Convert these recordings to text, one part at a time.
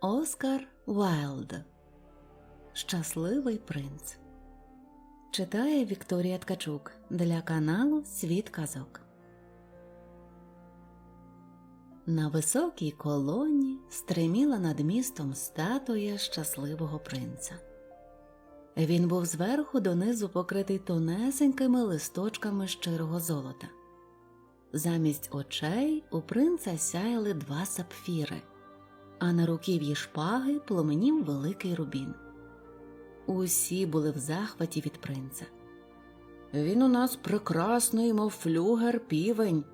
Оскар Вайлд Щасливий принц Читає Вікторія Ткачук для каналу Світ Казок. На високій колоні стриміла над містом статуя щасливого принца. Він був зверху донизу покритий тонесенькими листочками щирого золота. Замість очей у принца сяяли два сапфіри, а на руків'ї шпаги пломенів великий рубін. Усі були в захваті від принца. Він у нас прекрасний, мов флюгер півень,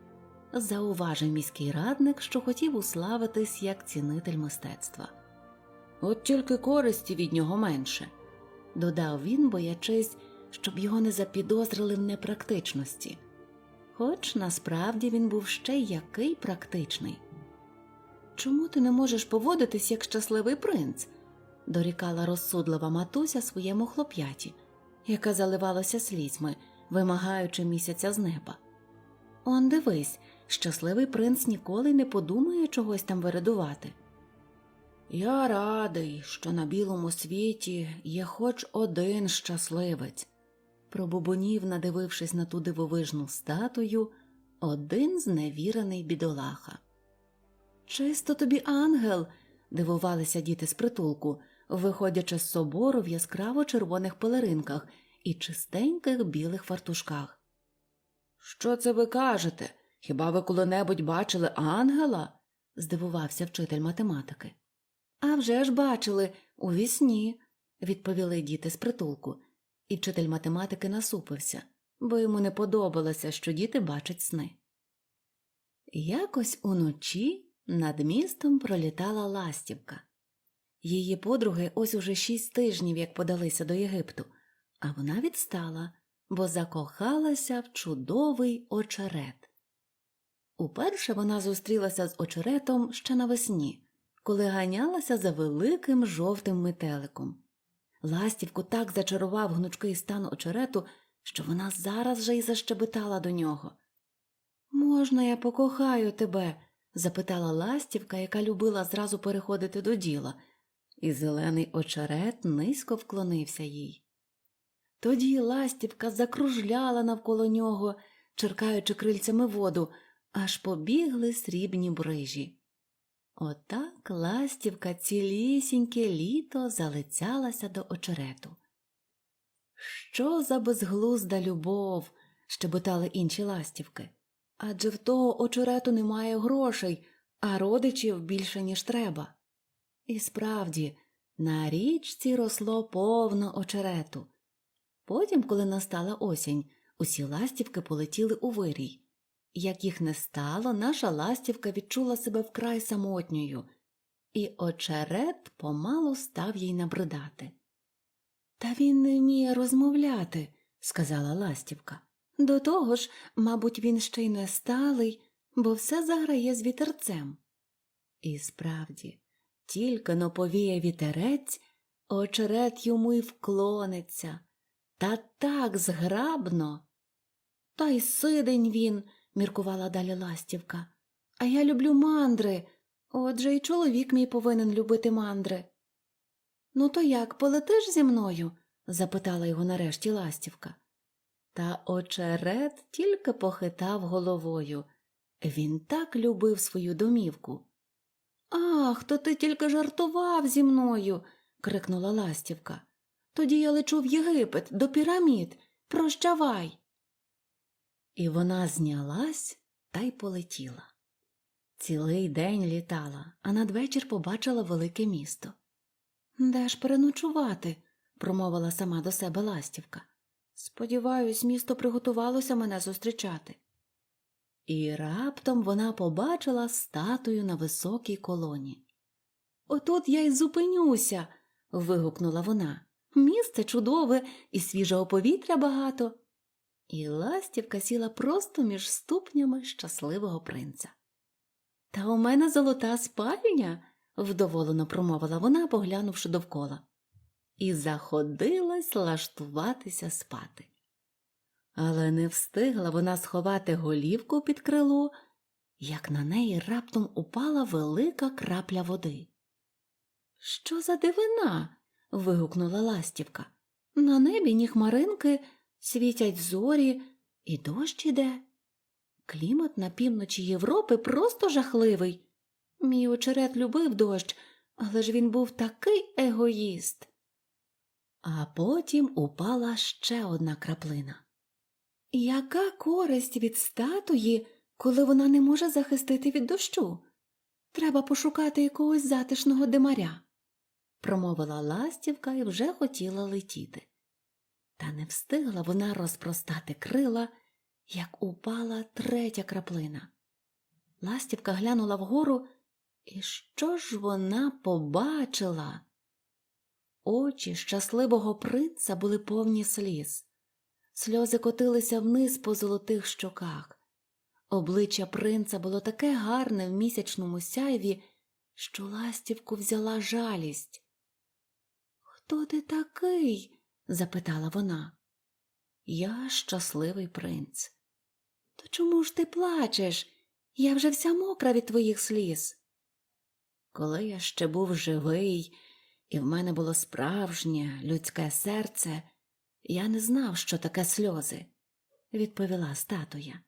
зауважив міський радник, що хотів уславитись як цінитель мистецтва. От тільки користі від нього менше, додав він, боячись, щоб його не запідозрили в непрактичності. Хоч насправді він був ще й який практичний. Чому ти не можеш поводитись як щасливий принц? дорікала розсудлива матуся своєму хлоп'яті, яка заливалася слізьми, вимагаючи місяця з неба. Он дивись, щасливий принц ніколи не подумає чогось там вирадувати. Я радий, що на білому світі є хоч один щасливець, пробубонів, надивившись на ту дивовижну статую, один зневірений бідолаха. Чисто тобі ангел, дивувалися діти з притулку, виходячи з собору в яскраво червоних пелеринках і чистеньких білих фартушках. Що це ви кажете? Хіба ви коли-небудь бачили ангела? здивувався вчитель математики. «А вже ж бачили, у вісні», – відповіли діти з притулку, і вчитель математики насупився, бо йому не подобалося, що діти бачать сни. Якось уночі над містом пролітала ластівка. Її подруги ось уже шість тижнів як подалися до Єгипту, а вона відстала, бо закохалася в чудовий очерет. Уперше вона зустрілася з очеретом ще навесні, коли ганялася за великим жовтим метеликом. Ластівку так зачарував гнучкий стан очерету, що вона зараз же й защебетала до нього. Можна, я покохаю тебе? Запитала ластівка, яка любила зразу переходити до діла, і зелений очерет низько вклонився їй. Тоді ластівка закружляла навколо нього, черкаючи крильцями воду, аж побігли срібні брижі. Отак ластівка цілісіньке літо залицялася до очерету. Що за безглузда любов? щебетали інші ластівки. Адже в того очерету немає грошей, а родичів більше, ніж треба. І справді, на річці росло повно очерету. Потім, коли настала осінь, усі ластівки полетіли у вирій. Як їх не стало, наша ластівка відчула себе вкрай самотньою, і очерет помалу став їй набридати. Та він не вміє розмовляти, сказала ластівка. До того ж, мабуть, він ще й не сталий, бо все заграє з вітерцем. І справді, тільки но повіє вітерець, очерет йому й вклониться, та так зграбно. Та й сидень він, міркувала далі ластівка. А я люблю мандри. Отже й чоловік мій повинен любити мандри. Ну, то як, полетиш зі мною? запитала його нарешті ластівка. Та очерет тільки похитав головою. Він так любив свою домівку. Ах, то ти тільки жартував зі мною. крикнула ластівка. Тоді я лечу в Єгипет до пірамід. Прощавай. І вона знялась та й полетіла. Цілий день літала, а надвечір побачила велике місто. Де ж переночувати? промовила сама до себе ластівка. Сподіваюсь, місто приготувалося мене зустрічати. І раптом вона побачила статую на високій колоні. Отут я й зупинюся. вигукнула вона. Місце чудове і свіжого повітря багато. І ластівка сіла просто між ступнями щасливого принца. Та у мене золота спальня, вдоволено промовила вона, поглянувши довкола і заходилась лаштуватися спати. Але не встигла вона сховати голівку під крило, як на неї раптом упала велика крапля води. Що за дивина? вигукнула ластівка. На небі ні хмаринки, світять зорі, і дощ іде. Клімат на півночі Європи просто жахливий. Мій очерет любив дощ, але ж він був такий егоїст. А потім упала ще одна краплина. Яка користь від статуї, коли вона не може захистити від дощу? Треба пошукати якогось затишного димаря, промовила ластівка і вже хотіла летіти. Та не встигла вона розпростати крила, як упала третя краплина. Ластівка глянула вгору, і що ж вона побачила? Очі щасливого принца були повні сліз. Сльози котилися вниз по золотих щоках. Обличчя принца було таке гарне в місячному сяйві, що ластівку взяла жалість. Хто ти такий? запитала вона. Я щасливий принц. То чому ж ти плачеш? Я вже вся мокра від твоїх сліз. Коли я ще був живий, і в мене було справжнє людське серце, я не знав, що таке сльози, відповіла статуя.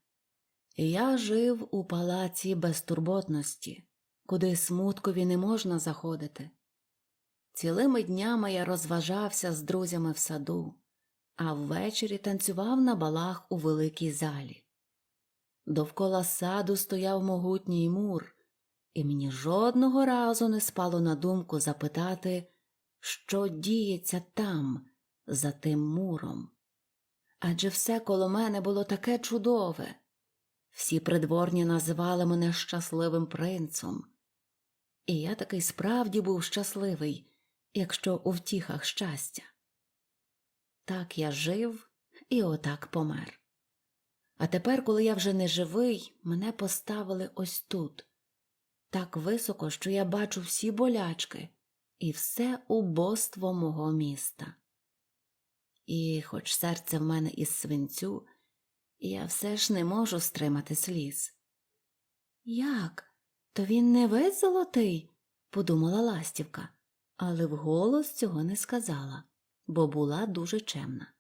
Я жив у палаці безтурботності, куди смуткові не можна заходити. Цілими днями я розважався з друзями в саду, а ввечері танцював на балах у великій залі. Довкола саду стояв могутній мур, і мені жодного разу не спало на думку запитати, що діється там, за тим муром. Адже все коло мене було таке чудове. Всі придворні називали мене щасливим принцем. І я такий справді був щасливий, якщо у втіхах щастя. Так я жив і отак помер. А тепер, коли я вже не живий, мене поставили ось тут, так високо, що я бачу всі болячки і все убоство мого міста. І, хоч серце в мене із свинцю, я все ж не можу стримати сліз. Як? То він не весь золотий, подумала ластівка, але вголос цього не сказала, бо була дуже чемна.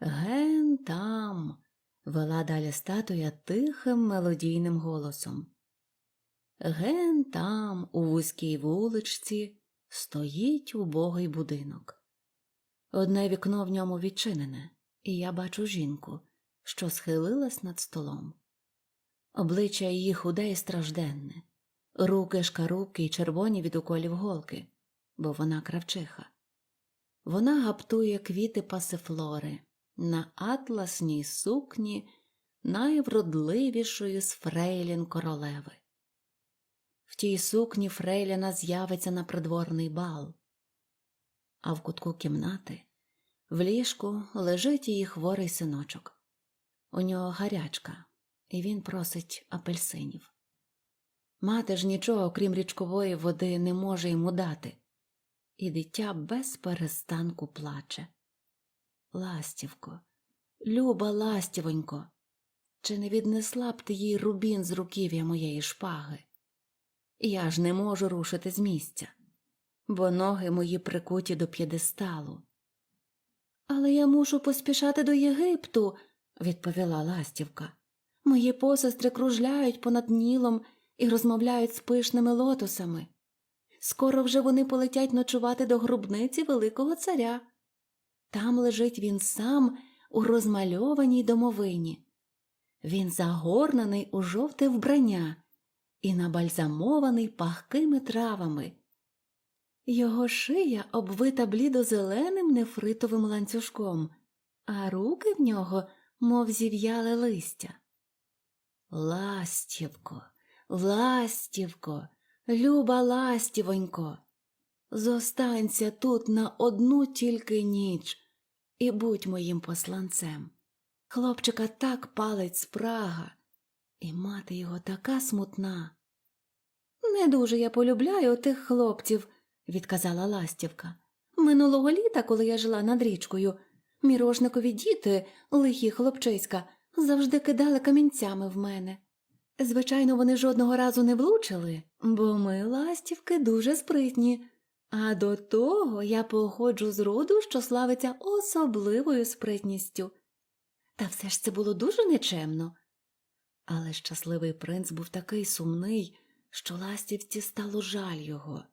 Ген там, вела далі статуя тихим мелодійним голосом. Ген там, у вузькій вуличці, стоїть убогий будинок. Одне вікно в ньому відчинене, і я бачу жінку, що схилилась над столом. Обличчя її худе і стражденне, руки шкарубки й червоні від уколів голки, бо вона кравчиха. Вона гаптує квіти пасифлори на атласній сукні найвродливішої з фрейлін королеви. В тій сукні Фрейліна з'явиться на придворний бал, а в кутку кімнати в ліжку лежить її хворий синочок. У нього гарячка, і він просить апельсинів. Мати ж нічого, крім річкової води, не може йому дати, і дитя без перестанку плаче. Ластівко, люба ластівонько, чи не віднесла б ти їй рубін з руків'я моєї шпаги? Я ж не можу рушити з місця, бо ноги мої прикуті до п'єдесталу. Але я мушу поспішати до Єгипту, відповіла ластівка. Мої посестри кружляють понад нілом і розмовляють з пишними лотосами. Скоро вже вони полетять ночувати до гробниці Великого царя. Там лежить він сам у розмальованій домовині. Він загорнений у жовте вбрання і набальзамований пахкими травами. Його шия обвита блідо-зеленим нефритовим ланцюжком, а руки в нього, мов зів'яле листя. Ластівко, ластівко, люба ластівонько, зостанься тут на одну тільки ніч і будь моїм посланцем. Хлопчика так палить спрага, і мати його така смутна. Не дуже я полюбляю тих хлопців, відказала ластівка. Минулого літа, коли я жила над річкою, мірошникові діти, лихі хлопчиська, завжди кидали камінцями в мене. Звичайно, вони жодного разу не влучили, бо ми, ластівки, дуже спритні, А до того я походжу з роду, що славиться особливою спритністю. Та все ж це було дуже нечемно. Але щасливий принц був такий сумний, що ластівці стало жаль його.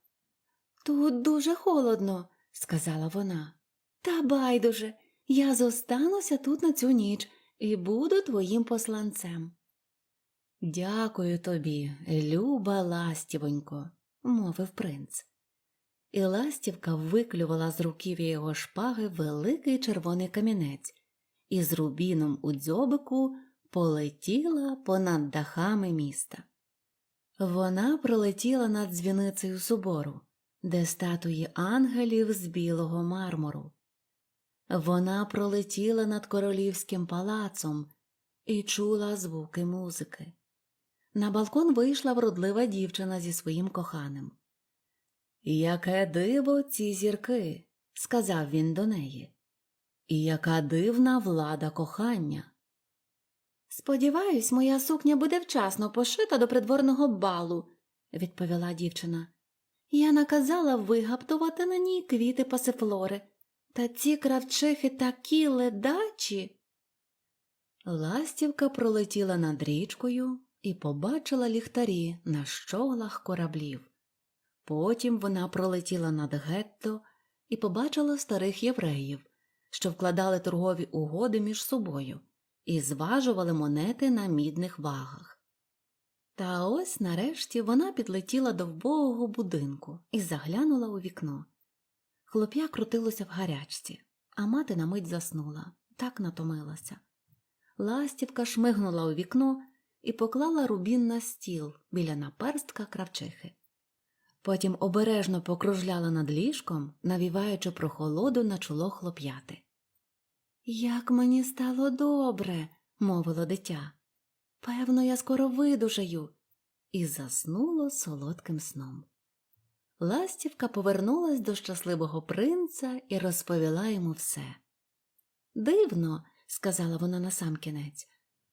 Тут дуже холодно, сказала вона. Та байдуже, я зостануся тут на цю ніч і буду твоїм посланцем. Дякую тобі, люба ластівонько, мовив принц. І ластівка виклювала з руків'я його шпаги великий червоний камінець і з рубіном у дзьобику полетіла понад дахами міста. Вона пролетіла над дзвіницею собору, де статуї ангелів з білого мармуру. Вона пролетіла над королівським палацом і чула звуки музики. На балкон вийшла вродлива дівчина зі своїм коханим. Яке диво ці зірки, сказав він до неї, і яка дивна влада кохання. Сподіваюсь, моя сукня буде вчасно пошита до придворного балу, відповіла дівчина. Я наказала вигаптувати на ній квіти пасифлори, та ці кравчихи такі ледачі. Ластівка пролетіла над річкою і побачила ліхтарі на щоглах кораблів. Потім вона пролетіла над гетто і побачила старих євреїв, що вкладали торгові угоди між собою і зважували монети на мідних вагах. Та ось нарешті вона підлетіла до вбогого будинку і заглянула у вікно. Хлоп'я крутилося в гарячці, а мати на мить заснула, так натомилася. Ластівка шмигнула у вікно і поклала рубін на стіл біля наперстка кравчихи. Потім обережно покружляла над ліжком, навіваючи прохолоду на чоло хлоп'яти. Як мені стало добре, мовило дитя. Певно, я скоро видужаю, і заснуло солодким сном. Ластівка повернулась до щасливого принца і розповіла йому все. Дивно, сказала вона насамкінець,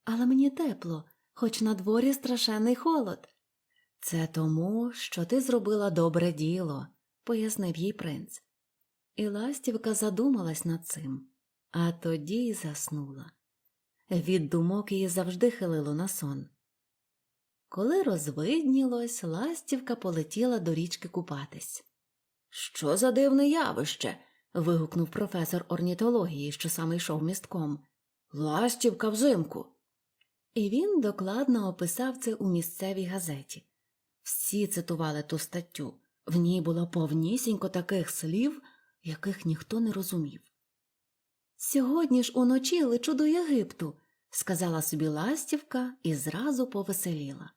але мені тепло, хоч на дворі страшенний холод. Це тому, що ти зробила добре діло, пояснив їй принц. І ластівка задумалась над цим, а тоді й заснула. Від думок її завжди хилило на сон. Коли розвиднілось, ластівка полетіла до річки купатись. Що за дивне явище? вигукнув професор орнітології, що саме йшов містком. Ластівка взимку. І він докладно описав це у місцевій газеті. Всі цитували ту статтю. В ній було повнісінько таких слів, яких ніхто не розумів. Сьогодні ж уночі лечу до Єгипту, сказала собі ластівка і зразу повеселіла.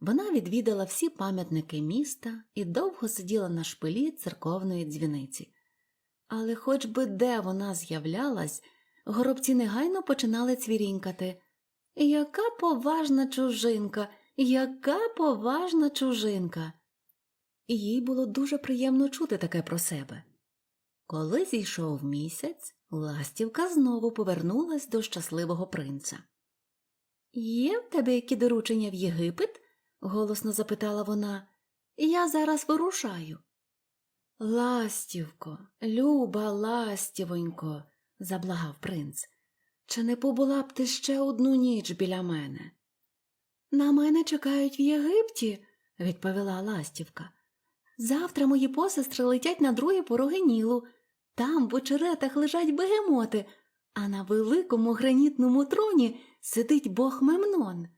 Вона відвідала всі пам'ятники міста і довго сиділа на шпилі церковної дзвіниці. Але хоч би де вона з'являлась, горобці негайно починали цвірінькати. Яка поважна чужинка, яка поважна чужинка. І їй було дуже приємно чути таке про себе. Коли зійшов місяць, ластівка знову повернулась до щасливого принца. Є в тебе які доручення в Єгипет? голосно запитала вона. Я зараз вирушаю. Ластівко, люба ластівонько, заблагав принц. Чи не побула б ти ще одну ніч біля мене? На мене чекають в Єгипті, відповіла ластівка. Завтра мої посестри летять на другі пороги Нілу. Там в очеретах лежать бегемоти, а на великому гранітному троні сидить бог Мемнон.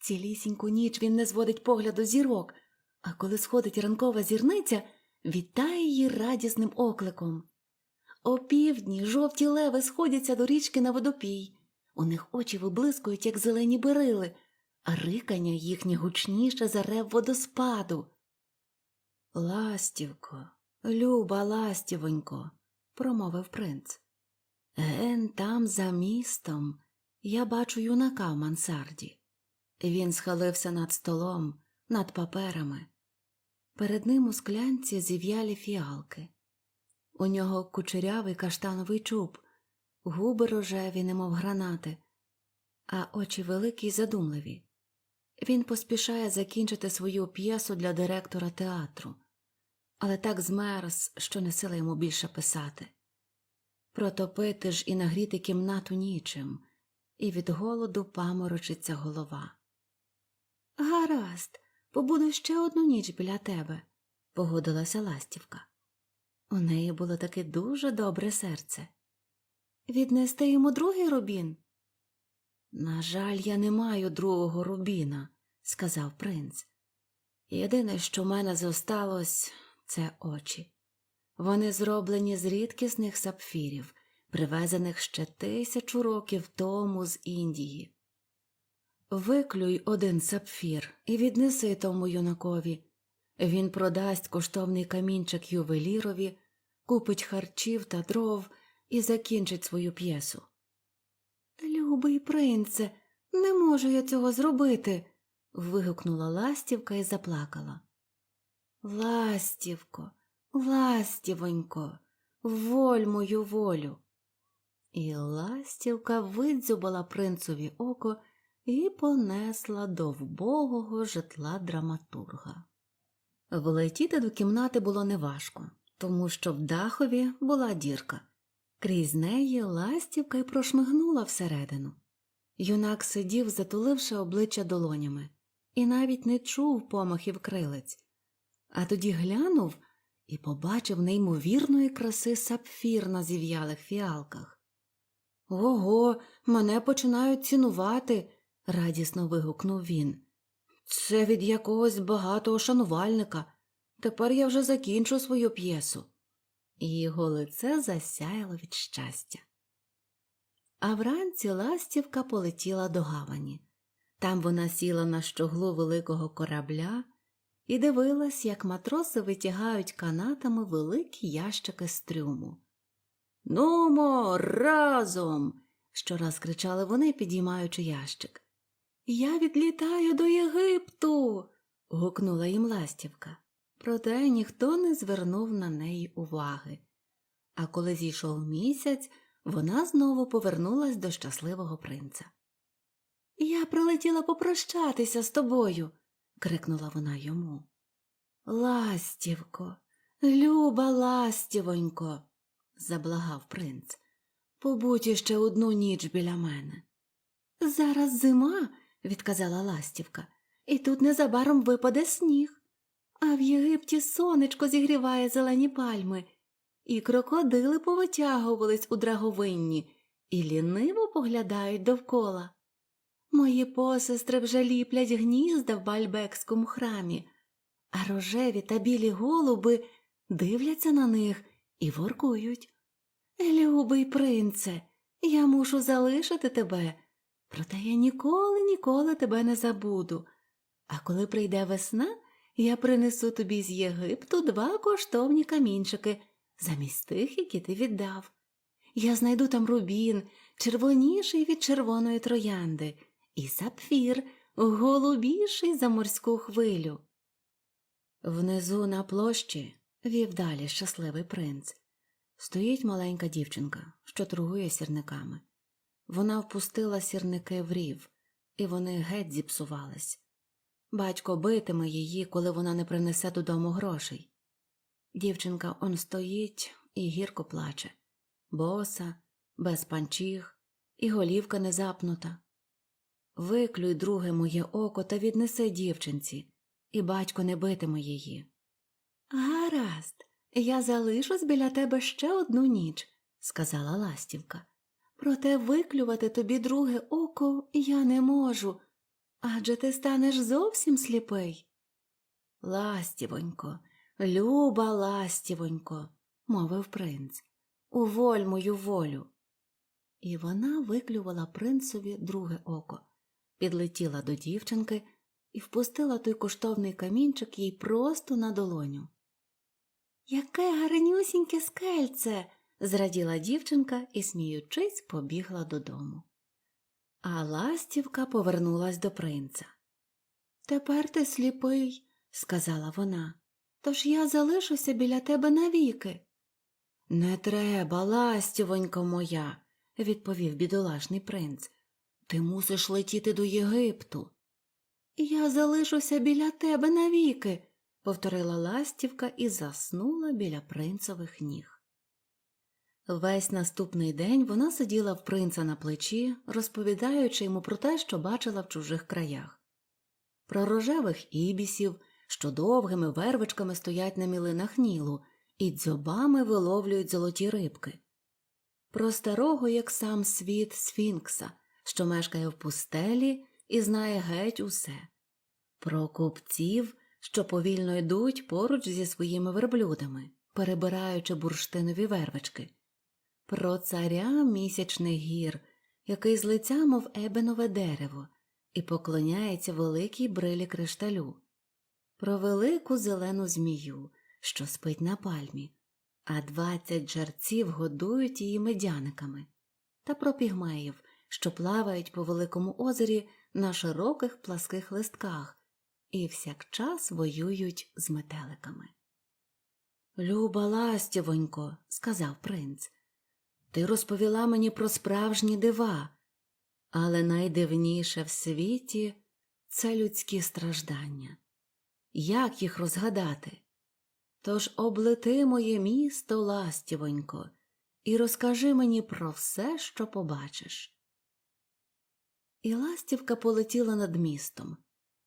Цілісіньку ніч він не зводить погляду зірок, а коли сходить ранкова зірниця, вітає її радісним окликом. О півдні жовті леви сходяться до річки на водопій. У них очі виблискують, як зелені берили, а рикання їхнє гучніше за рев водоспаду. Ластівко, люба ластівонько, промовив принц. Ген там за містом я бачу юнака в мансарді. Він схилився над столом, над паперами. Перед ним у склянці зів'ялі фіалки. У нього кучерявий каштановий чуб, губи рожеві, немов гранати, а очі великі й задумливі. Він поспішає закінчити свою п'єсу для директора театру. Але так змерз, що не сила йому більше писати. Протопити ж і нагріти кімнату нічим, і від голоду паморочиться голова. Гаразд, побуду ще одну ніч біля тебе, погодилася ластівка. У неї було таке дуже добре серце. Віднести йому другий рубін? На жаль, я не маю другого рубіна, сказав принц. Єдине, що в мене зосталось, це очі. Вони зроблені з рідкісних сапфірів, привезених ще тисячу років тому з Індії. Виклюй один сапфір і віднеси тому юнакові. Він продасть коштовний камінчик ювелірові, купить харчів та дров і закінчить свою п'єсу. Любий принце, не можу я цього зробити. вигукнула ластівка і заплакала. Ластівко, ластівонько, воль мою волю. І ластівка видзюбала принцові око і понесла до вбогого житла драматурга. Влетіти до кімнати було неважко, тому що в дахові була дірка. Крізь неї ластівка й прошмигнула всередину. Юнак сидів, затуливши обличчя долонями, і навіть не чув помахів крилець, а тоді глянув і побачив неймовірної краси сапфір на зів'ялих фіалках. Ого, мене починають цінувати, радісно вигукнув він. Це від якогось багатого шанувальника. Тепер я вже закінчу свою п'єсу. І його лице засяяло від щастя. А вранці ластівка полетіла до гавані. Там вона сіла на щоглу великого корабля і дивилась, як матроси витягають канатами великі ящики з трюму. Нумо, разом. щораз кричали вони, підіймаючи ящик. Я відлітаю до Єгипту. гукнула їм ластівка. Проте ніхто не звернув на неї уваги. А коли зійшов місяць, вона знову повернулась до щасливого принца. Я прилетіла попрощатися з тобою, крикнула вона йому. Ластівко, люба ластівонько, заблагав принц. Побудь іще одну ніч біля мене. Зараз зима, відказала ластівка, і тут незабаром випаде сніг. А в Єгипті сонечко зігріває зелені пальми, і крокодили повитягувались у драговинні і ліниво поглядають довкола. Мої посестри вже ліплять гнізда в бальбекському храмі, а рожеві та білі голуби дивляться на них і воркують. Любий принце, я мушу залишити тебе, проте я ніколи, ніколи тебе не забуду. А коли прийде весна, я принесу тобі з Єгипту два коштовні камінчики замість тих, які ти віддав. Я знайду там рубін, червоніший від червоної троянди, і сапфір, голубіший за морську хвилю. Внизу на площі вів далі щасливий принц. Стоїть маленька дівчинка, що торгує сірниками. Вона впустила сірники в рів, і вони геть зіпсувались. Батько битиме її, коли вона не принесе додому грошей. Дівчинка он стоїть і гірко плаче, боса, без панчіг, і голівка не запнута. Виклюй друге моє око та віднеси дівчинці, і батько не битиме її. Гаразд, я залишусь біля тебе ще одну ніч, сказала ластівка. Проте виклювати тобі друге око я не можу, адже ти станеш зовсім сліпий. Ластівонько, люба ластівонько, мовив принц, уволь мою волю. І вона виклювала принцеві друге око, підлетіла до дівчинки і впустила той коштовний камінчик їй просто на долоню. Яке гарнюсіньке скельце. зраділа дівчинка і, сміючись, побігла додому. А ластівка повернулась до принца. Тепер ти сліпий, сказала вона, тож я залишуся біля тебе навіки. Не треба, ластівонько моя, відповів бідолашний принц. Ти мусиш летіти до Єгипту. Я залишуся біля тебе навіки, повторила ластівка і заснула біля принцевих ніг. Весь наступний день вона сиділа в принца на плечі, розповідаючи йому про те, що бачила в чужих краях, про рожевих ібісів, що довгими вервичками стоять на мілинах нілу і дзьобами виловлюють золоті рибки, про старого, як сам світ Сфінкса, що мешкає в пустелі і знає геть усе, про купців, що повільно йдуть поруч зі своїми верблюдами, перебираючи бурштинові вервички, про царя місячних гір, який з лиця, мов ебенове дерево, і поклоняється великій брилі кришталю, про велику зелену змію, що спить на пальмі, а двадцять жарців годують її медяниками, та про пігмеїв, що плавають по великому озері на широких пласких листках і всякчас воюють з метеликами. Люба ластівонько, сказав принц, ти розповіла мені про справжні дива, але найдивніше в світі це людські страждання. Як їх розгадати? Тож облети моє місто, ластівонько, і розкажи мені про все, що побачиш. І ластівка полетіла над містом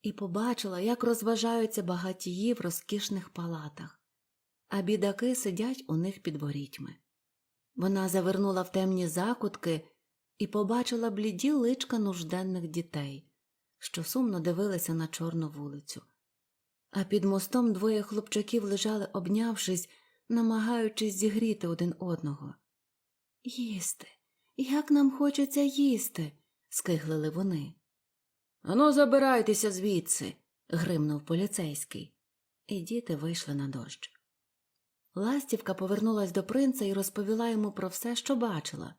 і побачила, як розважаються багатії в розкішних палатах, а бідаки сидять у них під ворітьми. Вона завернула в темні закутки і побачила бліді личка нужденних дітей, що сумно дивилися на чорну вулицю. А під мостом двоє хлопчаків лежали, обнявшись, намагаючись зігріти один одного. Їсти, як нам хочеться їсти, скиглили вони. Ану, забирайтеся звідси. гримнув поліцейський, і діти вийшли на дощ. Ластівка повернулась до принца і розповіла йому про все, що бачила.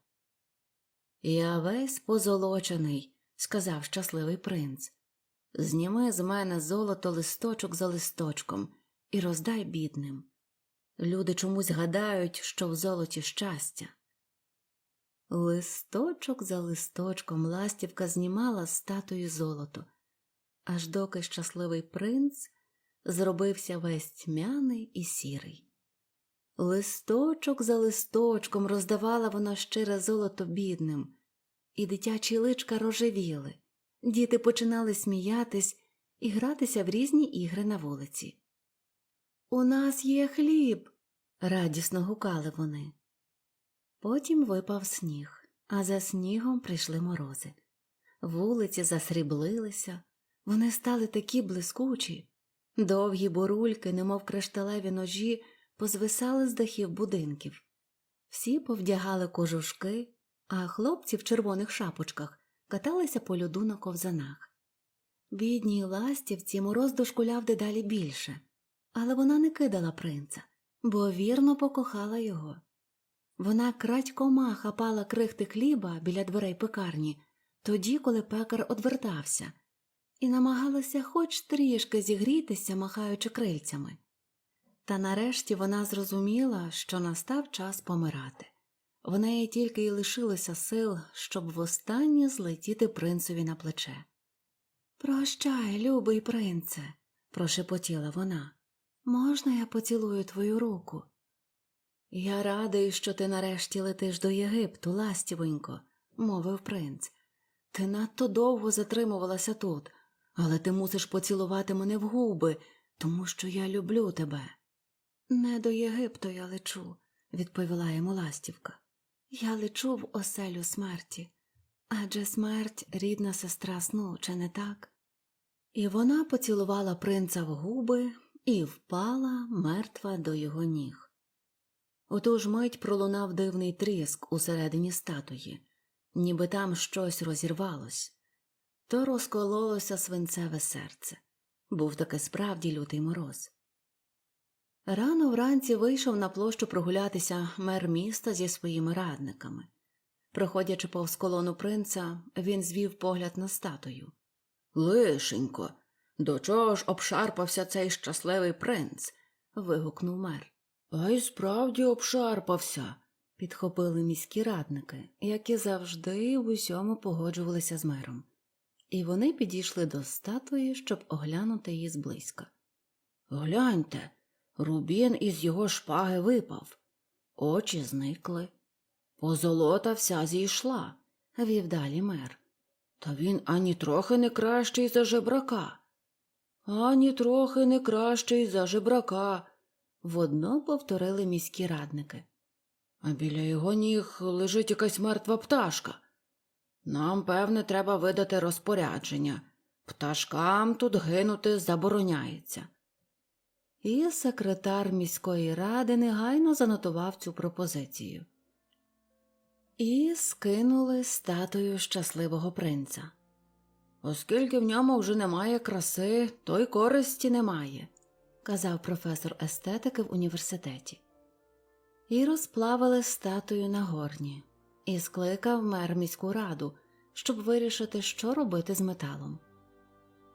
Я весь позолочений, сказав щасливий принц. Зніми з мене золото листочок за листочком і роздай бідним. Люди чомусь гадають, що в золоті щастя. Листочок за листочком ластівка знімала з статуї золото, аж доки щасливий принц зробився весь тьмяний і сірий. Листочок за листочком роздавала вона щире золото бідним, і дитячі личка рожевіли, діти починали сміятись і гратися в різні ігри на вулиці. У нас є хліб. радісно гукали вони. Потім випав сніг, а за снігом прийшли морози. Вулиці засріблилися, вони стали такі блискучі, довгі бурульки, немов кришталеві ножі, позвисали з дахів будинків. Всі повдягали кожушки, а хлопці в червоних шапочках каталися по льоду на ковзанах. Бідній ластівці мороз дошкуляв дедалі більше, але вона не кидала принца, бо вірно покохала його. Вона крадькома хапала крихти хліба біля дверей пекарні, тоді, коли пекар одвертався, і намагалася хоч трішки зігрітися, махаючи крильцями. Та нарешті вона зрозуміла, що настав час помирати. В неї тільки й лишилося сил, щоб востаннє злетіти принцеві на плече. Прощай, любий принце, прошепотіла вона. Можна я поцілую твою руку? Я радий, що ти нарешті летиш до Єгипту, ластівонько, мовив принц. Ти надто довго затримувалася тут, але ти мусиш поцілувати мене в губи, тому що я люблю тебе. Не до Єгипту я лечу, відповіла йому ластівка. Я лечу в оселю смерті, адже смерть рідна сестра сну, чи не так? І вона поцілувала принца в губи і впала мертва до його ніг. Отож мить пролунав дивний тріск усередині статуї, ніби там щось розірвалось, то розкололося свинцеве серце. Був таки справді лютий мороз. Рано вранці вийшов на площу прогулятися мер міста зі своїми радниками. Проходячи повз колону принца, він звів погляд на статую. Лишенько, до чого ж обшарпався цей щасливий принц? вигукнув мер. А й справді обшарпався, підхопили міські радники, які завжди в усьому погоджувалися з мером. І вони підійшли до статуї, щоб оглянути її зблизька. Гляньте, рубін із його шпаги випав. Очі зникли. Позолота вся зійшла, вів далі мер. Та він ані трохи не кращий за жебрака. Ані трохи не кращий за жебрака. Водно повторили міські радники. А біля його ніг лежить якась мертва пташка. Нам, певне, треба видати розпорядження. Пташкам тут гинути забороняється. І секретар міської ради негайно занотував цю пропозицію. І скинули статую щасливого принца. Оскільки в ньому вже немає краси, то й користі немає, казав професор естетики в університеті. І розплавили статую на горні, і скликав мер міську раду, щоб вирішити, що робити з металом.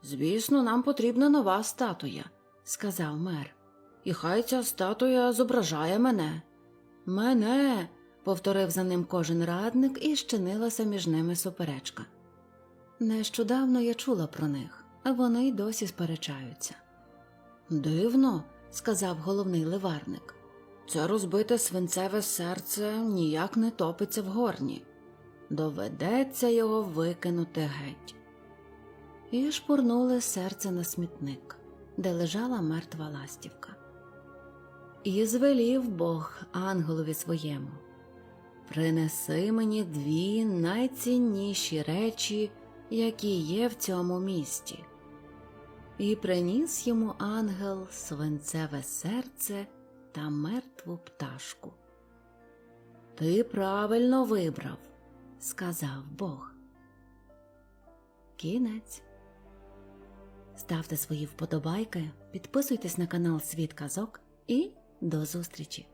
Звісно, нам потрібна нова статуя, сказав мер. І хай ця статуя зображає мене. Мене. повторив за ним кожен радник і щинилася між ними суперечка. Нещодавно я чула про них, а вони й досі сперечаються. Дивно, сказав головний ливарник. Це розбите свинцеве серце ніяк не топиться в горні. Доведеться його викинути геть. І шпурнули серце на смітник, де лежала мертва ластівка. І звелів Бог ангелові своєму Принеси мені дві найцінніші речі, які є в цьому місті. І приніс йому ангел свинцеве серце та мертву пташку. Ти правильно вибрав, сказав Бог. Кінець. Ставте свої вподобайки, підписуйтесь на канал Світ Казок і до зустрічі!